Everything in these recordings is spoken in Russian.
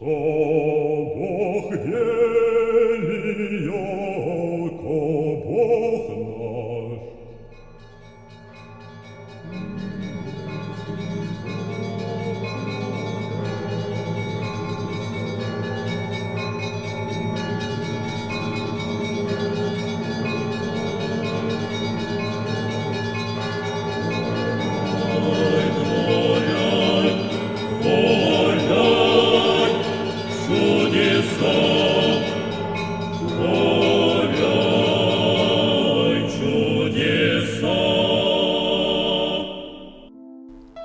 То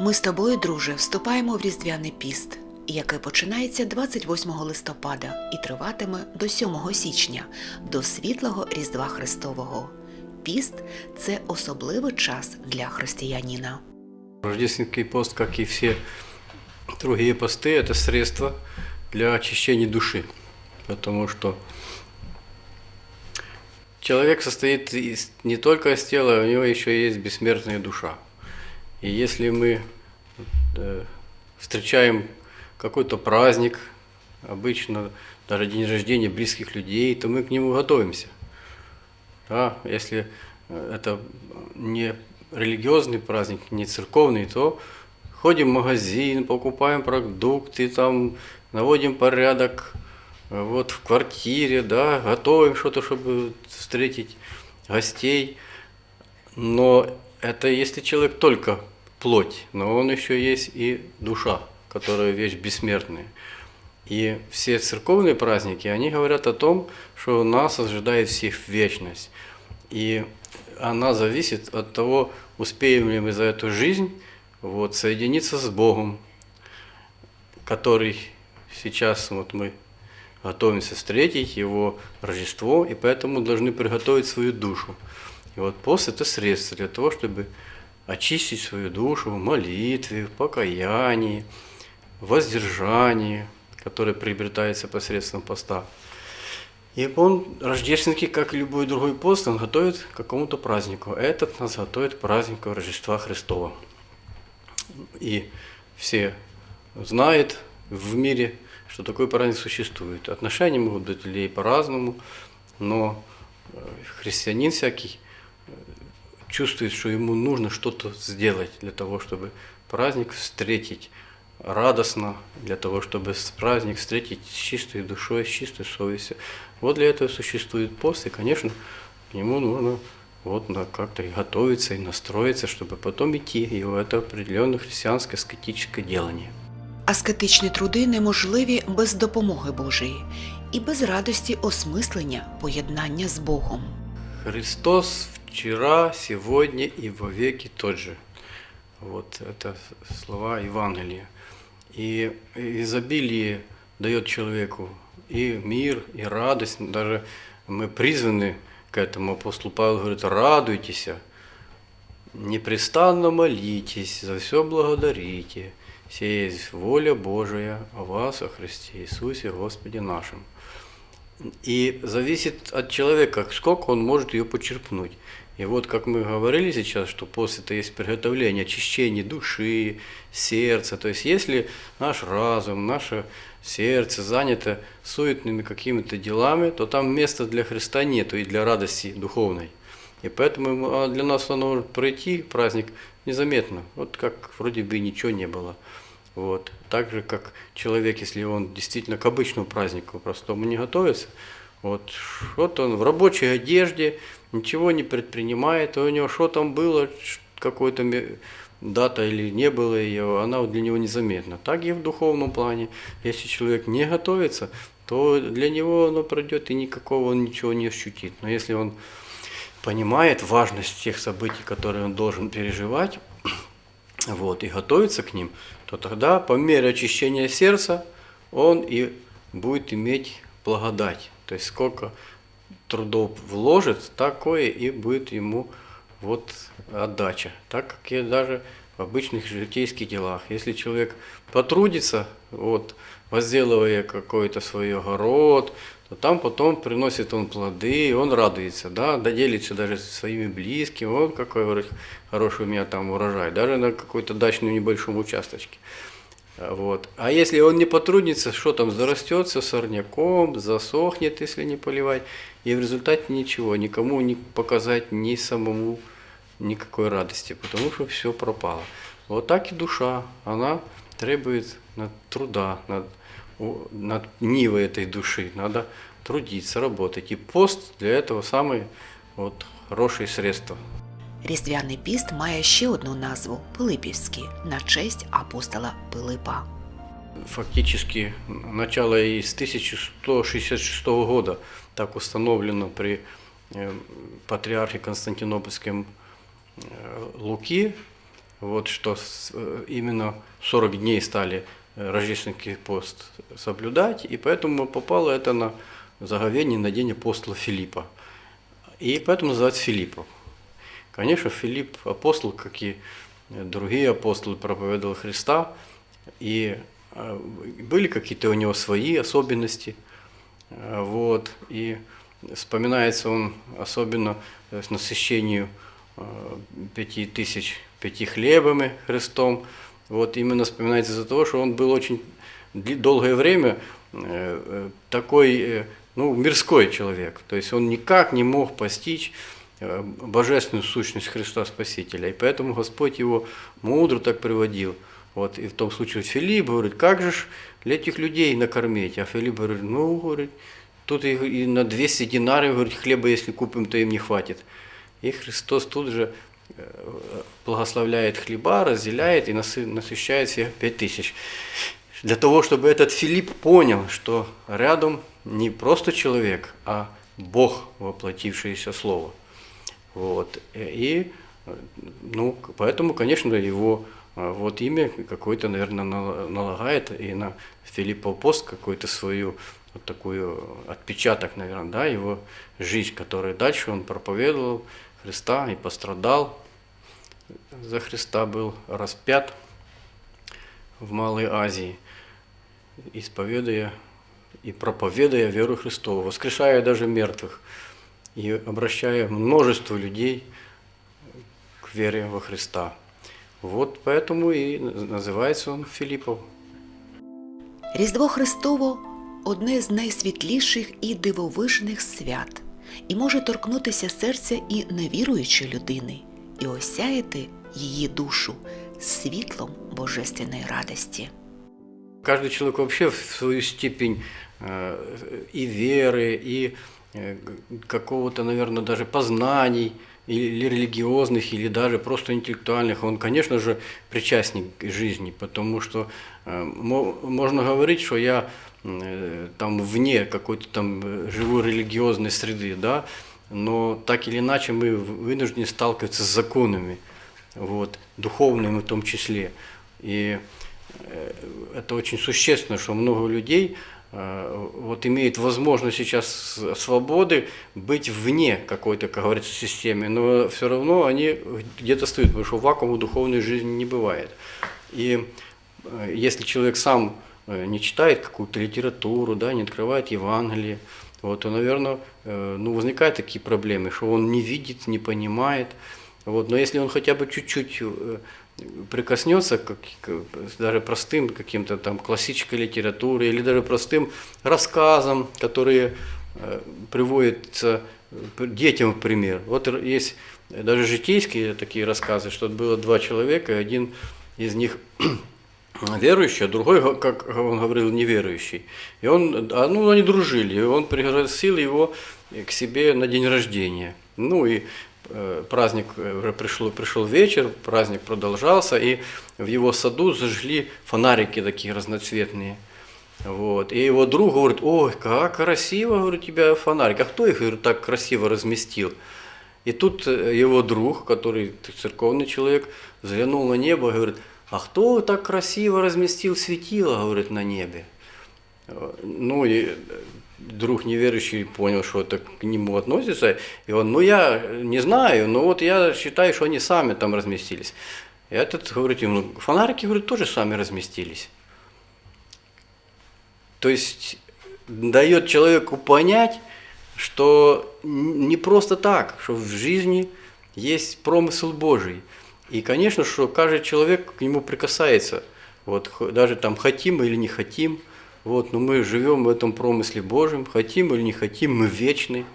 Ми з тобою, друже, вступаємо в Різдвяний піст, який починається 28 листопада і триватиме до 7 січня, до світлого Різдва Христового. Піст це особливий час для християнина. Рождественский пост, как и все другие посты, это средство для очищения души. Потому что человек состоит из, не только из тела, у него еще есть бессмертная душа. И если мы э, встречаем какой-то праздник, обычно даже день рождения близких людей, то мы к нему готовимся. Да, если э, это не религиозный праздник, не церковный, то ходим в магазин, покупаем продукты, там, наводим порядок э, вот, в квартире, да, готовим что-то, чтобы встретить гостей. Но это если человек только плоть, но он еще есть и душа, которая вещь бессмертная. И все церковные праздники, они говорят о том, что нас ожидает всех вечность. И она зависит от того, успеем ли мы за эту жизнь вот, соединиться с Богом, который сейчас вот мы готовимся встретить, Его Рождество, и поэтому должны приготовить свою душу. И вот пост – это средство для того, чтобы очистить свою душу в молитве, в покаянии, в воздержании, которое приобретается посредством поста. И он рождественский, как и любой другой пост, он готовит к какому-то празднику. Этот нас готовит к празднику Рождества Христова. И все знают в мире, что такой праздник существует. Отношения могут быть у людей по-разному, но э, христианин всякий чувствует, что ему нужно что-то сделать для того, чтобы праздник встретить радостно, для того, чтобы с- праздник встретить с чистой душой, с чистой совестью. Вот для этого существует пост, и, конечно, к нему нужно вот на- как-то и готовиться, и настроиться, чтобы потом идти. И это определенное христианское аскетическое делание. Аскетичні труди неможливі без допомоги Божої і без радості осмислення поєднання з Богом. Христос вчера, сегодня и во веки тот же. Вот это слова Евангелия. И изобилие дает человеку и мир, и радость. Даже мы призваны к этому. Апостол Павел говорит, радуйтесь, непрестанно молитесь, за все благодарите. Сия есть воля Божия о вас, о Христе Иисусе, Господе нашим. И зависит от человека, сколько он может ее почерпнуть. И вот, как мы говорили сейчас, что пост это есть приготовление, очищение души, сердца. То есть, если наш разум, наше сердце занято суетными какими-то делами, то там места для Христа нету и для радости духовной. И поэтому а для нас оно может пройти, праздник, незаметно. Вот как вроде бы ничего не было. Вот. Так же, как человек, если он действительно к обычному празднику простому не готовится, вот, вот он в рабочей одежде, ничего не предпринимает, у него что там было, какой-то дата или не было ее, она для него незаметна. Так и в духовном плане. Если человек не готовится, то для него оно пройдет и никакого он ничего не ощутит. Но если он понимает важность тех событий, которые он должен переживать, вот, и готовится к ним, то тогда по мере очищения сердца он и будет иметь благодать. То есть сколько трудов вложит, такое и будет ему вот отдача. Так как и даже в обычных житейских делах. Если человек потрудится, вот, возделывая какой-то свой огород, то там потом приносит он плоды, и он радуется, да, доделится даже со своими близкими, вот какой хороший у меня там урожай, даже на какой-то дачном небольшом участочке. А Вот. А если он не потрудится, что там, зарастется сорняком, засохнет, если не поливать, и в результате ничего, никому не показать, ни самому никакой радости, потому что все пропало. Вот так и душа, она требует над труда, над, над нивой этой души. Надо трудиться, работать. И пост для этого самое вот, хорошее средство. Різдвяний піст має ще одну назву Пилипівський на честь апостола Пилипа. фактически начало из 1166 года так установлено при э, патриархе Константинопольском э, Луки, вот что с- э, именно 40 дней стали э, рождественский пост соблюдать, и поэтому попало это на заговение на день апостола Филиппа. И поэтому называется Филиппов. Конечно, Филипп апостол, как и другие апостолы, проповедовал Христа, и э, были какие-то у него свои особенности. Э, Вот, и вспоминается он особенно э, с насыщению пяти тысяч пяти хлебами Христом. Вот именно вспоминается из-за того, что он был очень долгое время такой, ну, мирской человек. То есть он никак не мог постичь божественную сущность Христа Спасителя. И поэтому Господь его мудро так приводил. Вот, и в том случае Филипп говорит, как же ж этих людей накормить? А Филипп говорит, ну, говорит, тут и, на 200 динаров, говорит, хлеба, если купим, то им не хватит. И Христос тут же э, благословляет хлеба, разделяет и насы- насыщает всех пять тысяч. Для того, чтобы этот Филипп понял, что рядом не просто человек, а Бог, воплотившееся Слово. Вот. И, э, ну, поэтому, конечно, его э, вот имя какое-то, наверное, нал- налагает и на Филиппа пост какую-то свою вот такую отпечаток, наверное, да, его жизнь, которую дальше он проповедовал Христа и пострадал за Христа, был распят в Малой Азии, исповедуя и проповедуя веру Христову, воскрешая даже мертвых и обращая множество людей к вере во Христа. Вот поэтому и называется он Филиппов. Різдво Христово одне з найсвітліших і дивовижних свят, і може торкнутися серця і невіруючої людини, і осяяти її душу світлом божественної радості. Каждый человек вообще в свою степень э, и веры, и э, г- какого-то, наверное, даже познаний, или религиозных, или даже просто интеллектуальных, он, конечно же, причастник жизни, потому что э, мо- можно говорить, что я э, там вне какой-то там э, живой религиозной среды, да, но так или иначе мы вынуждены сталкиваться с законами, вот, духовными в том числе. И э, это очень существенно, что много людей э, вот имеют возможность сейчас свободы быть вне какой-то, как говорится, системы, но все равно они где-то стоят, потому что вакуума духовной жизни не бывает. И э, если человек сам э, не читает какую-то литературу, да, не открывает Евангелие, вот, то, наверное, э, ну, возникают такие проблемы, что он не видит, не понимает. Вот, но если он хотя бы чуть-чуть э, прикоснется к, к даже простым каким-то там классической литературе или даже простым рассказам, которые э, приводятся э, детям в пример. Вот есть даже житейские такие рассказы, что было два человека, один из них верующий, а другой, как он говорил, неверующий. И он, а, ну, они дружили, и он пригласил его к себе на день рождения. Ну и праздник э, пришел, пришел вечер, праздник продолжался, и в его саду зажгли фонарики такие разноцветные. Вот. И его друг говорит, ой, как красиво, говорю, у тебя фонарик. А кто их говорю, так красиво разместил? И тут э, его друг, который церковный человек, взглянул на небо и говорит, а кто так красиво разместил светило, говорит, на небе? Ну и друг неверующий понял, что это к нему относится, и он, ну я не знаю, но вот я считаю, что они сами там разместились. И этот говорит ему, фонарики, говорит, тоже сами разместились. То есть дает человеку понять, что не просто так, что в жизни есть промысел Божий. И, конечно, что каждый человек к нему прикасается Вот, даже там хотим или не хотим, вот, но мы живем в этом промысле Божьем, хотим или не хотим, мы вечны.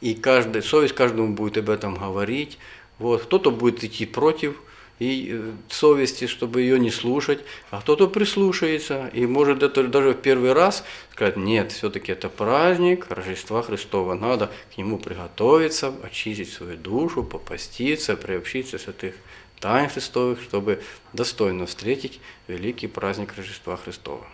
И каждый, совесть каждому будет об этом говорить. Вот, кто-то будет идти против и, э, совести, чтобы ее не слушать, а кто-то прислушается и может это даже в первый раз сказать, нет, все-таки это праздник Рождества Христова, надо к нему приготовиться, очистить свою душу, попаститься, приобщиться святых тайн Христовых, чтобы достойно встретить великий праздник Рождества Христова.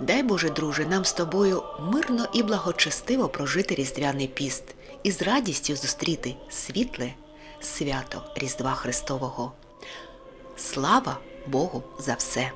Дай Боже, друже, нам з тобою мирно і благочестиво прожити Різдвяний піст і з радістю зустріти світле свято Різдва Христового. Слава Богу за все!